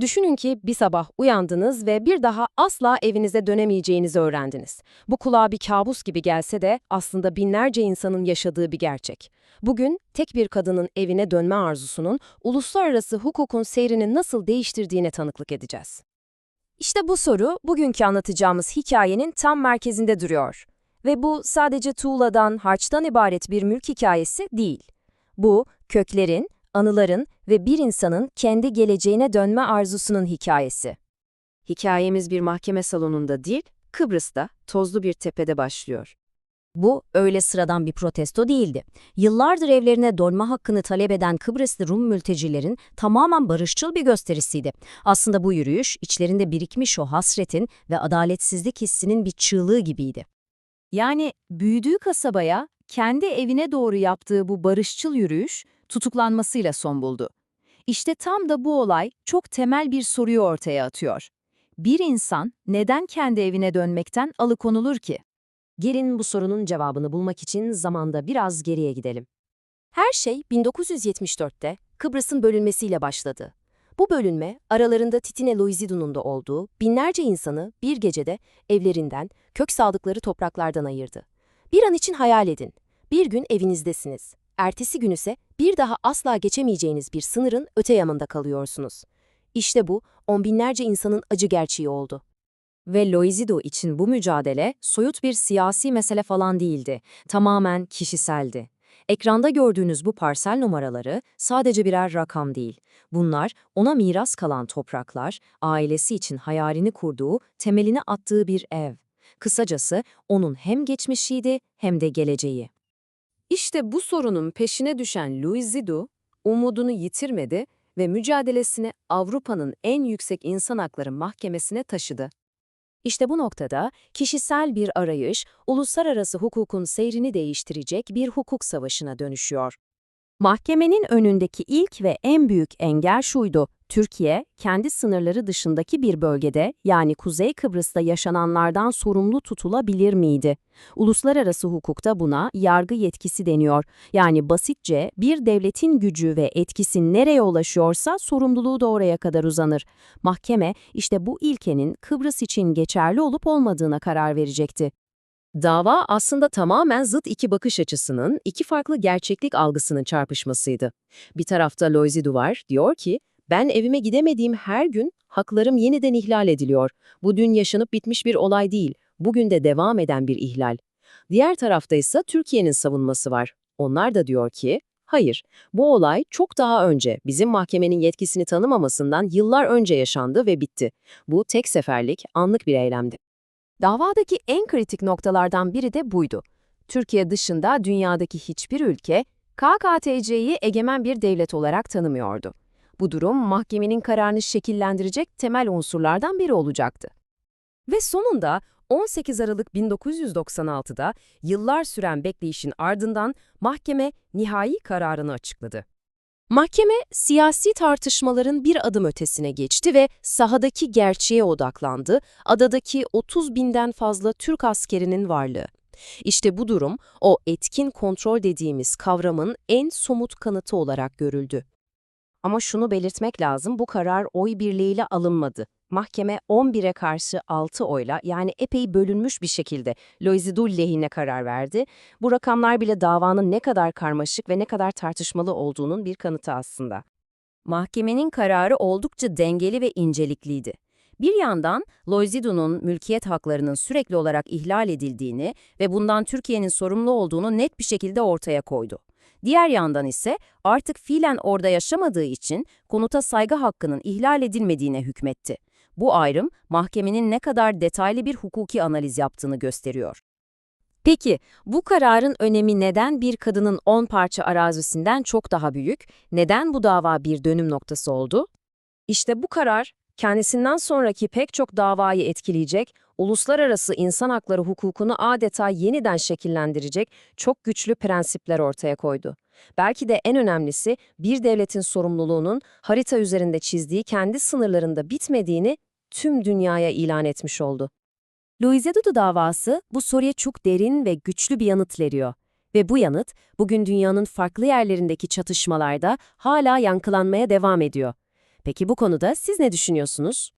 Düşünün ki bir sabah uyandınız ve bir daha asla evinize dönemeyeceğinizi öğrendiniz. Bu kulağa bir kabus gibi gelse de aslında binlerce insanın yaşadığı bir gerçek. Bugün tek bir kadının evine dönme arzusunun uluslararası hukukun seyrini nasıl değiştirdiğine tanıklık edeceğiz. İşte bu soru bugünkü anlatacağımız hikayenin tam merkezinde duruyor. Ve bu sadece tuğladan, harçtan ibaret bir mülk hikayesi değil. Bu, köklerin, anıların ve bir insanın kendi geleceğine dönme arzusunun hikayesi. Hikayemiz bir mahkeme salonunda değil, Kıbrıs'ta, tozlu bir tepede başlıyor. Bu öyle sıradan bir protesto değildi. Yıllardır evlerine dönme hakkını talep eden Kıbrıslı Rum mültecilerin tamamen barışçıl bir gösterisiydi. Aslında bu yürüyüş içlerinde birikmiş o hasretin ve adaletsizlik hissinin bir çığlığı gibiydi. Yani büyüdüğü kasabaya, kendi evine doğru yaptığı bu barışçıl yürüyüş tutuklanmasıyla son buldu. İşte tam da bu olay çok temel bir soruyu ortaya atıyor. Bir insan neden kendi evine dönmekten alıkonulur ki? Gelin bu sorunun cevabını bulmak için zamanda biraz geriye gidelim. Her şey 1974'te Kıbrıs'ın bölünmesiyle başladı. Bu bölünme, aralarında Titine Loizidu'nun da olduğu binlerce insanı bir gecede evlerinden, kök saldıkları topraklardan ayırdı. Bir an için hayal edin. Bir gün evinizdesiniz. Ertesi gün ise bir daha asla geçemeyeceğiniz bir sınırın öte yanında kalıyorsunuz. İşte bu, on binlerce insanın acı gerçeği oldu. Ve Loizido için bu mücadele soyut bir siyasi mesele falan değildi. Tamamen kişiseldi. Ekranda gördüğünüz bu parsel numaraları sadece birer rakam değil. Bunlar ona miras kalan topraklar, ailesi için hayalini kurduğu, temelini attığı bir ev. Kısacası onun hem geçmişiydi hem de geleceği. İşte bu sorunun peşine düşen Louis Zidou, umudunu yitirmedi ve mücadelesini Avrupa'nın en yüksek insan hakları mahkemesine taşıdı. İşte bu noktada kişisel bir arayış, uluslararası hukukun seyrini değiştirecek bir hukuk savaşına dönüşüyor. Mahkemenin önündeki ilk ve en büyük engel şuydu. Türkiye, kendi sınırları dışındaki bir bölgede yani Kuzey Kıbrıs'ta yaşananlardan sorumlu tutulabilir miydi? Uluslararası hukukta buna yargı yetkisi deniyor. Yani basitçe bir devletin gücü ve etkisi nereye ulaşıyorsa sorumluluğu da oraya kadar uzanır. Mahkeme işte bu ilkenin Kıbrıs için geçerli olup olmadığına karar verecekti. Dava aslında tamamen zıt iki bakış açısının, iki farklı gerçeklik algısının çarpışmasıydı. Bir tarafta Loizidu var, diyor ki, ben evime gidemediğim her gün haklarım yeniden ihlal ediliyor. Bu dün yaşanıp bitmiş bir olay değil, bugün de devam eden bir ihlal. Diğer tarafta ise Türkiye'nin savunması var. Onlar da diyor ki, hayır, bu olay çok daha önce bizim mahkemenin yetkisini tanımamasından yıllar önce yaşandı ve bitti. Bu tek seferlik, anlık bir eylemdi. Davadaki en kritik noktalardan biri de buydu. Türkiye dışında dünyadaki hiçbir ülke KKTC'yi egemen bir devlet olarak tanımıyordu. Bu durum mahkemenin kararını şekillendirecek temel unsurlardan biri olacaktı. Ve sonunda 18 Aralık 1996'da yıllar süren bekleyişin ardından mahkeme nihai kararını açıkladı. Mahkeme siyasi tartışmaların bir adım ötesine geçti ve sahadaki gerçeğe odaklandı, adadaki 30 binden fazla Türk askerinin varlığı. İşte bu durum o etkin kontrol dediğimiz kavramın en somut kanıtı olarak görüldü. Ama şunu belirtmek lazım, bu karar oy birliğiyle alınmadı. Mahkeme 11'e karşı 6 oyla yani epey bölünmüş bir şekilde Loizidul lehine karar verdi. Bu rakamlar bile davanın ne kadar karmaşık ve ne kadar tartışmalı olduğunun bir kanıtı aslında. Mahkemenin kararı oldukça dengeli ve incelikliydi. Bir yandan Loizidu'nun mülkiyet haklarının sürekli olarak ihlal edildiğini ve bundan Türkiye'nin sorumlu olduğunu net bir şekilde ortaya koydu. Diğer yandan ise artık fiilen orada yaşamadığı için konuta saygı hakkının ihlal edilmediğine hükmetti. Bu ayrım mahkemenin ne kadar detaylı bir hukuki analiz yaptığını gösteriyor. Peki bu kararın önemi neden bir kadının 10 parça arazisinden çok daha büyük, neden bu dava bir dönüm noktası oldu? İşte bu karar kendisinden sonraki pek çok davayı etkileyecek, uluslararası insan hakları hukukunu adeta yeniden şekillendirecek çok güçlü prensipler ortaya koydu. Belki de en önemlisi bir devletin sorumluluğunun harita üzerinde çizdiği kendi sınırlarında bitmediğini tüm dünyaya ilan etmiş oldu. Louise Dudu davası bu soruya çok derin ve güçlü bir yanıt veriyor. Ve bu yanıt bugün dünyanın farklı yerlerindeki çatışmalarda hala yankılanmaya devam ediyor. Peki bu konuda siz ne düşünüyorsunuz?